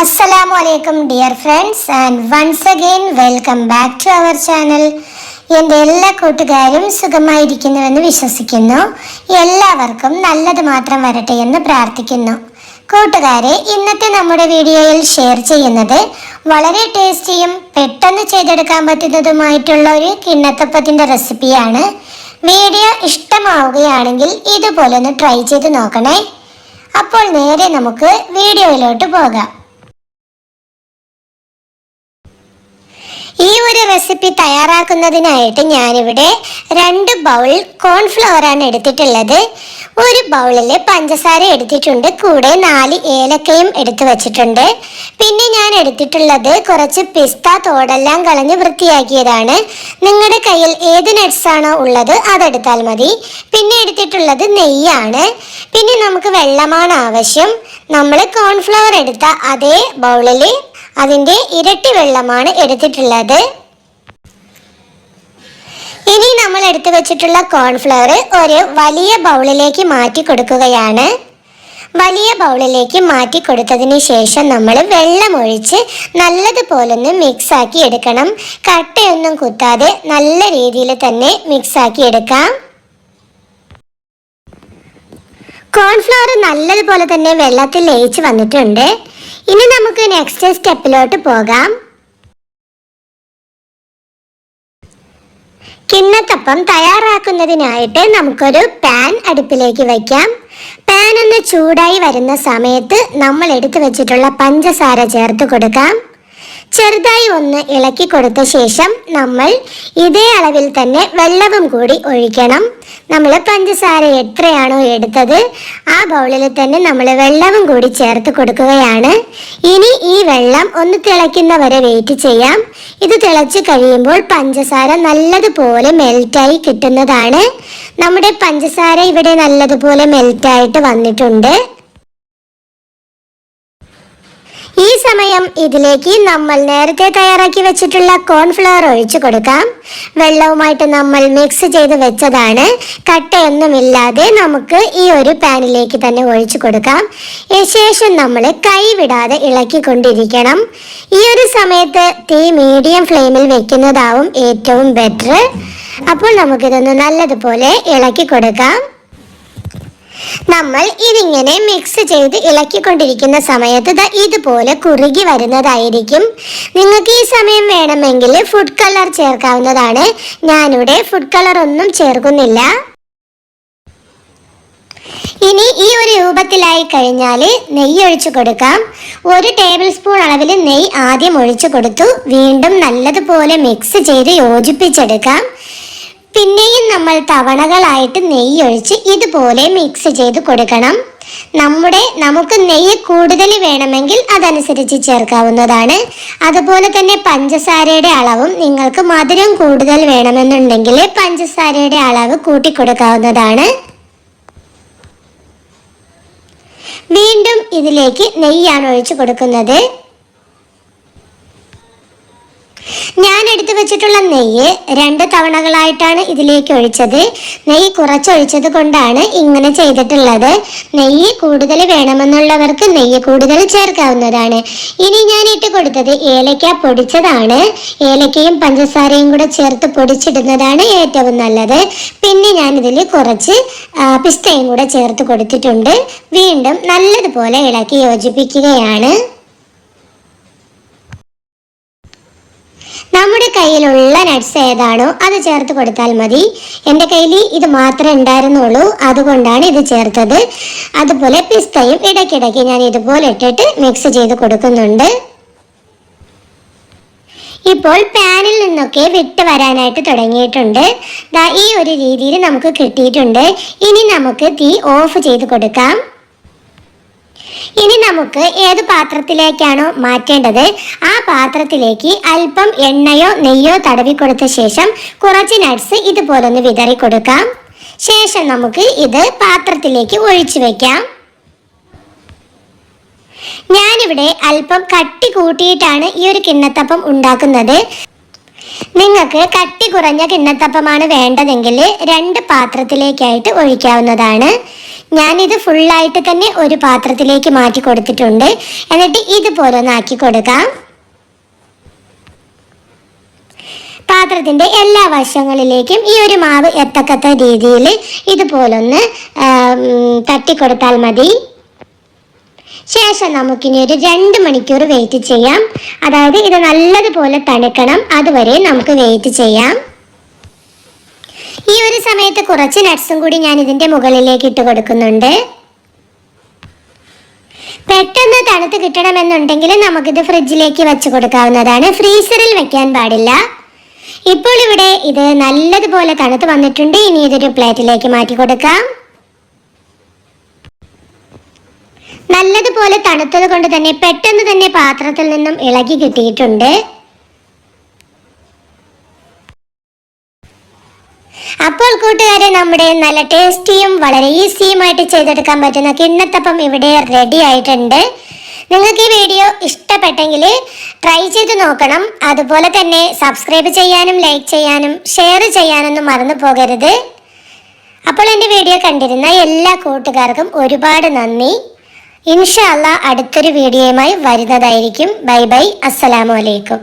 അസ്സലാമു അലൈക്കും dear friends and once again welcome back to our channel എന്റെ എല്ലാ കൂട്ടുകാരും സുഖമായിരിക്കുന്നുവെന്ന് വിശ്വസിക്കുന്നു. എല്ലാവർക്കും നല്ലത് മാത്രം വരട്ടെ എന്ന് പ്രാർത്ഥിക്കുന്നു. കൂട്ടുകാരെ ഇന്നത്തെ നമ്മുടെ വീഡിയോയിൽ ഷെയർ ചെയ്യുന്നത് വളരെ ടേസ്റ്റിയും പെട്ടെന്ന് ചെയ്തെടുക്കാൻ പറ്റുന്നതുമായിട്ടുള്ള ഒരു കിണ്ണത്തപ്പത്തിന്റെ റെസിപ്പിയാണ് വീഡിയോ ഇഷ്ടമാവുകയാണെങ്കിൽ ഇതുപോലെ ഒന്ന് ട്രൈ ചെയ്ത് നോക്കണേ. അപ്പോൾ നേരെ നമുക്ക് വീഡിയോയിലോട്ട് പോകാം. ഈ ഒരു റെസിപ്പി തയ്യാറാക്കുന്നതിനായിട്ട് ഞാനിവിടെ രണ്ട് ബൗൾ കോൺഫ്ലവറാണ് എടുത്തിട്ടുള്ളത്. ഒരു ബൗളിൽ പഞ്ചസാര എടുത്തിട്ടുണ്ട്. കൂടെ നാല് ഏലക്കയും എടുത്തു വച്ചിട്ടുണ്ട്. പിന്നെ ഞാൻ എടുത്തിട്ടുള്ളത് കുറച്ച് പിസ്ത തോടെല്ലാം കളഞ്ഞ് വൃത്തിയാക്കിയതാണ്. നിങ്ങളുടെ കയ്യിൽ ഏത് നട്ട്സ് ആണോ ഉള്ളത് അതെടുത്താൽ മതി. പിന്നെ എടുത്തിട്ടുള്ളത് നെയ്യാണ്. പിന്നെ നമുക്ക് വെള്ളമാണ് ആവശ്യം. നമ്മൾ കോൺഫ്ലവർ എടുത്ത അതേ ബൗളിൽ അതിന്റെ ഇരട്ടി വെള്ളമാണ് എടുത്തിട്ടുള്ളത്. ഇനി നമ്മൾ എടുത്തു വെച്ചിട്ടുള്ള കോൺഫ്ലവർ ഒരു വലിയ ബൗളിലേക്ക് മാറ്റി കൊടുക്കുകയാണ്. വലിയ ബൗളിലേക്ക് മാറ്റി കൊടുത്തതിന് ശേഷം നമ്മൾ വെള്ളം ഒഴിച്ച് നല്ലതുപോലെ ഒന്ന് മിക്സ് ആക്കി എടുക്കണം. കട്ടയൊന്നും കുത്താതെ നല്ല രീതിയിൽ തന്നെ മിക്സ് ആക്കി എടുക്കാം. കോൺഫ്ലവർ നല്ലതുപോലെ തന്നെ വെള്ളത്തിൽ ലയിച്ച് വന്നിട്ടുണ്ട്. ഇനി നമുക്ക് നെക്സ്റ്റ് സ്റ്റെപ്പിലോട്ട് പോകാം. കിണ്ണത്തപ്പം തയ്യാറാക്കുന്നതിനായിട്ട് നമുക്കൊരു പാൻ അടുപ്പിലേക്ക് വയ്ക്കാം. പാൻ ഒന്ന് ചൂടായി വരുന്ന സമയത്ത് നമ്മൾ എടുത്തു വെച്ചിട്ടുള്ള പഞ്ചസാര ചേർത്ത് കൊടുക്കാം. ചെറുതായി ഒന്ന് ഇളക്കി കൊടുത്ത ശേഷം നമ്മൾ ഇതേ അളവിൽ തന്നെ വെള്ളവും കൂടി ഒഴിക്കണം. നമ്മൾ പഞ്ചസാര എത്രയാണോ എടുത്തത് ആ ബൗളിൽ തന്നെ നമ്മൾ വെള്ളവും കൂടി ചേർത്ത് കൊടുക്കുകയാണ്. ഇനി ഈ വെള്ളം ഒന്ന് തിളയ്ക്കുന്നവരെ വെയിറ്റ് ചെയ്യാം. ഇത് തിളച്ച് കഴിയുമ്പോൾ പഞ്ചസാര നല്ലതുപോലെ മെൽറ്റായി കിട്ടുന്നതാണ്. നമ്മുടെ പഞ്ചസാര ഇവിടെ നല്ലതുപോലെ മെൽറ്റായിട്ട് വന്നിട്ടുണ്ട്. ഈ സമയം ഇതിലേക്ക് നമ്മൾ നേരത്തെ തയ്യാറാക്കി വെച്ചിട്ടുള്ള കോൺഫ്ലവർ ഒഴിച്ചു കൊടുക്കാം. വെള്ളവുമായിട്ട് നമ്മൾ മിക്സ് ചെയ്ത് വെച്ചതാണ്. കട്ടയൊന്നുമില്ലാതെ നമുക്ക് ഈ ഒരു പാനിലേക്ക് തന്നെ ഒഴിച്ചു കൊടുക്കാം. ശേഷം നമ്മൾ കൈവിടാതെ ഇളക്കി കൊണ്ടിരിക്കണം ഈ ഒരു സമയത്ത് തീ മീഡിയം ഫ്ലെയിമിൽ വെക്കുന്നതാവും ഏറ്റവും ബെറ്റർ അപ്പോൾ നമുക്കിതൊന്ന് നല്ലതുപോലെ ഇളക്കി കൊടുക്കാം. നമ്മൾ ഇതിങ്ങനെ മിക്സ് ചെയ്ത് ഇളക്കിക്കൊണ്ടിരിക്കുന്ന സമയത്ത് ഇതുപോലെ കുറുകി വരുന്നതായിരിക്കും. നിങ്ങൾക്ക് ഈ സമയം വേണമെങ്കിൽ ഫുഡ് കളർ ചേർക്കാവുന്നതാണ്. ഞാനിവിടെ ഫുഡ് കളർ ഒന്നും ചേർക്കുന്നില്ല. ഇനി ഈ ഒരു രൂപത്തിലായി കഴിഞ്ഞാൽ നെയ്യ് ഒഴിച്ചു കൊടുക്കാം. ഒരു ടേബിൾ സ്പൂൺ അളവിൽ നെയ്യ് ആദ്യം ഒഴിച്ചു കൊടുത്തു. വീണ്ടും നല്ലതുപോലെ മിക്സ് ചെയ്ത് യോജിപ്പിച്ചെടുക്കാം. പിന്നെയും നമ്മൾ തവണകളായിട്ട് നെയ്യ് ഒഴിച്ച് ഇതുപോലെ മിക്സ് ചെയ്ത് കൊടുക്കണം. നമ്മുടെ നമുക്ക് നെയ്യ് കൂടുതൽ വേണമെങ്കിൽ അതനുസരിച്ച് ചേർക്കാവുന്നതാണ്. അതുപോലെ തന്നെ പഞ്ചസാരയുടെ അളവും നിങ്ങൾക്ക് മധുരം കൂടുതൽ വേണമെന്നുണ്ടെങ്കിൽ പഞ്ചസാരയുടെ അളവ് കൂട്ടി കൊടുക്കാവുന്നതാണ്. വീണ്ടും ഇതിലേക്ക് നെയ്യാണ് ഒഴിച്ചു കൊടുക്കുന്നത്. ഞാൻ എടുത്തു വെച്ചിട്ടുള്ള നെയ്യ് രണ്ട് തവണകളായിട്ടാണ് ഇതിലേക്ക് ഒഴിച്ചത്. നെയ്യ് കുറച്ചൊഴിച്ചത് കൊണ്ടാണ് ഇങ്ങനെ ചെയ്തിട്ടുള്ളത്. നെയ്യ് കൂടുതൽ വേണമെന്നുള്ളവർക്ക് നെയ്യ് കൂടുതൽ ചേർക്കാവുന്നതാണ്. ഇനി ഞാൻ ഇട്ട് കൊടുത്തത് ഏലക്ക പൊടിച്ചതാണ്. ഏലക്കയും പഞ്ചസാരയും കൂടെ ചേർത്ത് പൊടിച്ചിടുന്നതാണ് ഏറ്റവും നല്ലത്. പിന്നെ ഞാൻ ഇതിൽ കുറച്ച് പിസ്തയും കൂടെ ചേർത്ത് കൊടുത്തിട്ടുണ്ട്. വീണ്ടും നല്ലതുപോലെ ഇളക്കി യോജിപ്പിക്കുകയാണ്. നമ്മുടെ കയ്യിലുള്ള നട്ട്സ് ഏതാണോ അത് ചേർത്ത് കൊടുത്താൽ മതി. എന്റെ കയ്യിൽ ഇത് മാത്രമേ ഉണ്ടായിരുന്നുള്ളൂ. അതുകൊണ്ടാണ് ഇത് ചേർത്തത്. അതുപോലെ പിസ്തയും ഇടയ്ക്കിടയ്ക്ക് ഞാൻ ഇതുപോലെ ഇട്ടിട്ട് മിക്സ് ചെയ്ത് കൊടുക്കുന്നുണ്ട്. ഇപ്പോൾ പാനിൽ നിന്നൊക്കെ വിട്ട് വരാനായിട്ട് തുടങ്ങിയിട്ടുണ്ട്. ദാ ഈ ഒരു രീതിയിൽ നമുക്ക് കിട്ടിയിട്ടുണ്ട്. ഇനി നമുക്ക് തീ ഓഫ് ചെയ്ത് കൊടുക്കാം. ഇനി നമുക്ക് ഏത് പാത്രത്തിലേക്കാണോ മാറ്റേണ്ടത്? ആ പാത്രത്തിലേക്ക് അല്പം എണ്ണയോ നെയ്യോ തടവി കൊടുത്ത ശേഷം കുറച്ച് നട്ട്സ് ഇതുപോലൊന്ന് വിതറി കൊടുക്കാം. ശേഷം നമുക്ക് ഇത് പാത്രത്തിലേക്ക് ഒഴിച്ചു വെക്കാം. ഞാനിവിടെ അല്പം കട്ടി കൂട്ടിയിട്ടാണ് ഈ ഒരു കിണ്ണത്തപ്പം ഉണ്ടാക്കുന്നത്. നിങ്ങൾക്ക് കട്ടി കുറഞ്ഞ കിണ്ണത്തപ്പമാണ് വേണ്ടതെങ്കിൽ രണ്ട് പാത്രത്തിലേക്കായിട്ട് ഒഴിക്കാവുന്നതാണ്. ഞാനിത് ഫുള്ളായിട്ട് തന്നെ ഒരു പാത്രത്തിലേക്ക് മാറ്റി കൊടുത്തിട്ടുണ്ട്. എന്നിട്ട് ഇതുപോലെ കൊടുക്കാം. പാത്രത്തിന്റെ എല്ലാ വശങ്ങളിലേക്കും ഈ ഒരു മാവ് എത്തക്കത്ത രീതിയിൽ ഇതുപോലൊന്ന് തട്ടി തട്ടിക്കൊടുത്താൽ മതി. ശേഷം നമുക്കിനി ഒരു രണ്ട് മണിക്കൂർ വെയിറ്റ് ചെയ്യാം. അതായത് ഇത് നല്ലതുപോലെ തണുക്കണം. അതുവരെ നമുക്ക് വെയിറ്റ് ചെയ്യാം. ഈ ഒരു സമയത്ത് കുറച്ച് നട്ട്സും കൂടി ഞാൻ ഇതിന്റെ മുകളിലേക്ക് ഇട്ട് കൊടുക്കുന്നുണ്ട്. പെട്ടെന്ന് തണുത്ത് കിട്ടണമെന്നുണ്ടെങ്കിൽ നമുക്കിത് ഫ്രിഡ്ജിലേക്ക് വെച്ച് കൊടുക്കാവുന്നതാണ്. ഫ്രീസറിൽ വെക്കാൻ പാടില്ല. ഇപ്പോൾ ഇവിടെ ഇത് നല്ലതുപോലെ തണുത്ത് വന്നിട്ടുണ്ട്. ഇനി ഇതൊരു പ്ലേറ്റിലേക്ക് മാറ്റി കൊടുക്കാം. നല്ലതുപോലെ തണുത്തത് കൊണ്ട് തന്നെ പെട്ടെന്ന് തന്നെ പാത്രത്തിൽ നിന്നും ഇളകി കിട്ടിയിട്ടുണ്ട്. അപ്പോൾ കൂട്ടുകാരെ നമ്മുടെ നല്ല ടേസ്റ്റിയും വളരെ ഈസിയുമായിട്ട് ചെയ്തെടുക്കാൻ പറ്റുന്ന കിണ്ണത്തപ്പം ഇവിടെ റെഡി ആയിട്ടുണ്ട്. നിങ്ങൾക്ക് ഈ വീഡിയോ ഇഷ്ടപ്പെട്ടെങ്കിൽ ട്രൈ ചെയ്ത് നോക്കണം. അതുപോലെ തന്നെ സബ്സ്ക്രൈബ് ചെയ്യാനും ലൈക്ക് ചെയ്യാനും ഷെയർ ചെയ്യാനൊന്നും മറന്നു പോകരുത്. അപ്പോൾ എന്റെ വീഡിയോ കണ്ടിരുന്ന എല്ലാ കൂട്ടുകാർക്കും ഒരുപാട് നന്ദി. ഇൻഷാല്ല അടുത്തൊരു വീഡിയോയുമായി വരുന്നതായിരിക്കും. Bye bye. അസ്സലാമു അലൈക്കും.